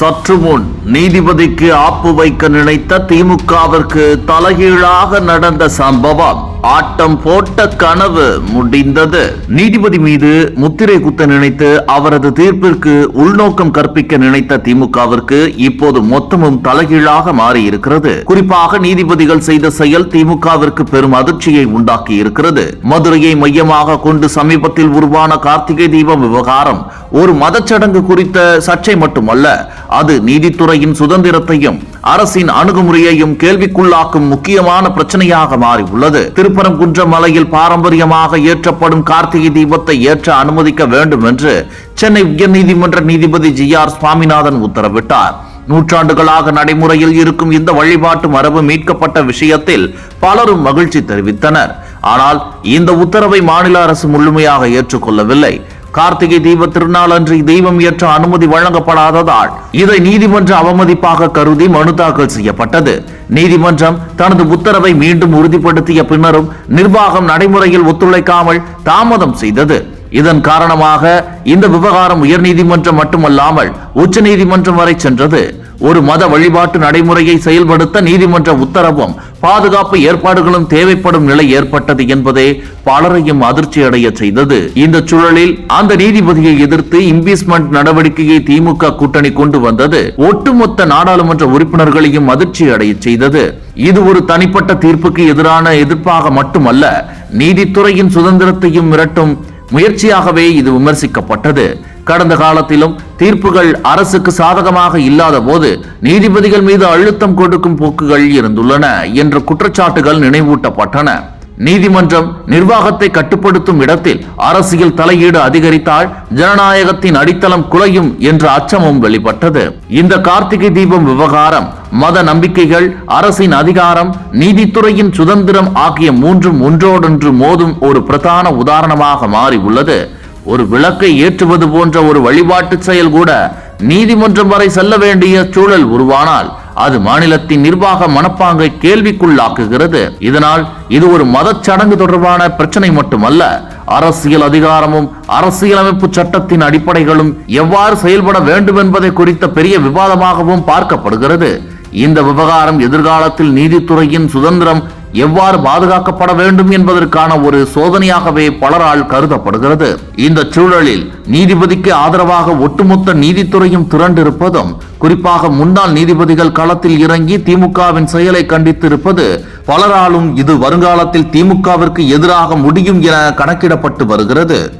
சற்று முன் நீதிபதிக்கு ஆப்பு வைக்க நினைத்த திமுகவிற்கு தலைகீழாக நடந்த சம்பவம். ஆட்டம் போட்ட கனவு முடிந்தது. நீதிபதி மீது முத்திரை குத்த நினைத்து அவரது தீர்ப்பிற்கு உள்நோக்கம் கற்பிக்க நினைத்த திமுகவிற்கு இப்போது மொத்தமும் தலைகீழாக மாறி இருக்கிறது குறிப்பாக நீதிபதிகள் செய்த செயல் திமுகவிற்கு பெரும் அதிர்ச்சியை உண்டாக்கி இருக்கிறது மதுரையை மையமாக கொண்டு சமீபத்தில் உருவான கார்த்திகை தீபம் விவகாரம் ஒரு மதச்சடங்கு குறித்த சர்ச்சை மட்டுமல்ல அது நீதித்துறையின் சுதந்திரத்தையும் அரசின் அணுகுமுறையையும் கேள்விக்குள்ளாக்கும் முக்கியமான பிரச்சனையாக மாறி உள்ளது. திருப்பரங்குன்றம் மலையில் பாரம்பரியமாக ஏற்றப்படும் கார்த்திகை தீபத்தை ஏற்ற அனுமதிக்க வேண்டும் என்று சென்னை உயர்நீதிமன்ற நீதிபதி ஜி ஆர் சுவாமிநாதன் உத்தரவிட்டார். நூற்றாண்டுகளாக நடைமுறையில் இருக்கும் இந்த வழிபாட்டு மரபு மீட்கப்பட்ட விஷயத்தில் பலரும் மகிழ்ச்சி தெரிவித்தனர். ஆனால் இந்த உத்தரவை மாநில அரசு முழுமையாக ஏற்றுக்கொள்ளவில்லை. கார்த்திகை தீப திருநாள் அன்று தெய்வம் ஏற்ற அனுமதி வழங்கப்படாததால் இதை நீதிமன்ற அவமதிப்பாக கருதி மனு தாக்கல் செய்யப்பட்டது. நீதிமன்றம் தனது உத்தரவை மீண்டும் உறுதிப்படுத்திய பின்னரும் நிர்வாகம் நடைமுறையில் ஒத்துழைக்காமல் தாமதம் செய்தது. இதன் காரணமாக இந்த விவகாரம் உயர்நீதிமன்றம் மட்டுமல்லாமல் உச்ச நீதிமன்றம் வரை சென்றது. ஒரு மத வழிபாட்டு நடைமுறையை செயல்படுத்த நீதிமன்ற உத்தரவும் பாதுகாப்பு ஏற்பாடுகளும் தேவைப்படும் நிலை ஏற்பட்டது என்பதே பலரையும் அதிர்ச்சி அடைய செய்தது. இந்த சூழலில் அந்த நீதிபதியை எதிர்த்து இம்பீச்மெண்ட் நடவடிக்கையை திமுக கூட்டணி கொண்டு வந்தது. ஒட்டுமொத்த நாடாளுமன்ற உறுப்பினர்களையும் அதிர்ச்சி அடைய செய்தது. இது ஒரு தனிப்பட்ட தீர்ப்புக்கு எதிரான எதிர்ப்பாக மட்டுமல்ல நீதித்துறையின் சுதந்திரத்தையும் மிரட்டும் முயற்சியாகவே இது விமர்சிக்கப்பட்டது. கடந்த காலத்திலும் தீர்ப்புகள் அரசுக்கு சாதகமாக இல்லாத போது நீதிபதிகள் மீது அழுத்தம் கொடுக்கும் போக்குகள் இருந்துள்ளன என்ற குற்றச்சாட்டுகள் நினைவூட்டப்பட்டன. நீதிமன்றம் நிர்வாகத்தை கட்டுப்படுத்தும் இடத்தில் அரசியல் தலையீடு அதிகரித்தால் ஜனநாயகத்தின் அடித்தளம் குலையும் என்ற அச்சமும் வெளிப்பட்டது. இந்த கார்த்திகை தீபம் விவகாரம் மத நம்பிக்கைகள் அரசின் அதிகாரம் நீதித்துறையின் சுதந்திரம் ஆகிய மூன்றும் ஒன்றோடொன்று மோதும் ஒரு பிரதான உதாரணமாக மாறி உள்ளது ஒரு விளக்கை ஏற்றுவது போன்ற ஒரு வழிபாட்டு செயல் கூட நீதிமன்றம் வரை செல்ல வேண்டிய சூழல் உருவானால் அது மாநிலத்தின் நிர்வாக மனப்பாங்கை கேள்விக்குள்ளாக்குகிறது. இதனால் இது ஒரு மதச்சடங்கு தொடர்பான பிரச்சனை மட்டுமல்ல அரசியல் அதிகாரமும் அரசியலமைப்பு சட்டத்தின் அடிப்படைகளும் எவ்வாறு செயல்பட வேண்டும் என்பதை குறித்த பெரிய விவாதமாகவும் பார்க்கப்படுகிறது. இந்த விவகாரம் எதிர்காலத்தில் நீதித்துறையின் சுதந்திரம் எவ்வாறு பாதுகாக்கப்பட வேண்டும் என்பதற்கான ஒரு சோதனையாகவே பலரால் கருதப்படுகிறது. இந்த சூழலில் நீதிபதிக்கு ஆதரவாக ஒட்டுமொத்த நீதித்துறையும் திரண்டிருப்பதும் குறிப்பாக முன்னாள் நீதிபதிகள் களத்தில் இறங்கி திமுகவின் செயலை கண்டித்திருப்பது பலராலும் இது வருங்காலத்தில் திமுகவிற்கு எதிராக முடியும் என கணக்கிடப்பட்டு வருகிறது.